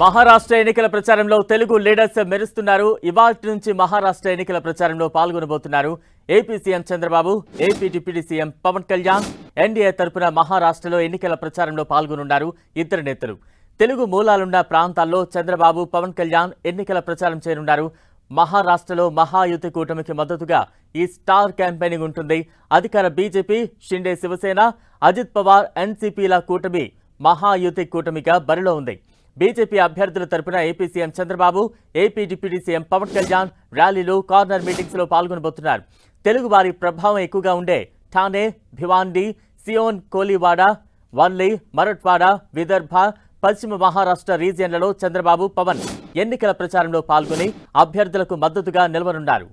మహారాష్ట్ర ఎన్నికల ప్రచారంలో తెలుగు లీడర్స్ మెరుస్తున్నారు. ఇవాటి నుంచి మహారాష్ట్ర ఎన్నికల ప్రచారంలో పాల్గొనబోతున్నారు AP CM Chandrababu AP deputy CM Pawan Kalyan NDA తరపున మహారాష్ట్రలో ఎన్నికల ప్రచారంలో పాల్గొనున్నారు ఇద్దరు నేతలు. తెలుగు మూలాలున్న ప్రాంతాల్లో చంద్రబాబు పవన్ కళ్యాణ్ ఎన్నికల ప్రచారం చేయనున్నారు. మహారాష్ట్రలో మహాయుతి కూటమికి మద్దతుగా ఈ స్టార్ క్యాంపెయినింగ్ ఉంటుంది. అధికార బీజేపీ షిండే శివసేన అజిత్ పవార్ ఎన్సీపీల కూటమి మహాయుతి కూటమిగా బరిలో ఉంది. బీజేపీ అభ్యర్థుల తరపున AP CM Chandrababu AP deputy CM Pawan Kalyan ర్యాలీలు కార్నర్ మీటింగ్స్లో పాల్గొనబోతున్నారు. తెలుగు వారి ప్రభావం ఎక్కువగా ఉండే ఠానే భివాండి సియోన్ కోలివాడ వర్లి మరట్వాడ విదర్భ పశ్చిమ మహారాష్ట్ర రీజియన్లలో చంద్రబాబు పవన్ ఎన్నికల ప్రచారంలో పాల్గొని అభ్యర్థులకు మద్దతుగా నిలవనున్నారు.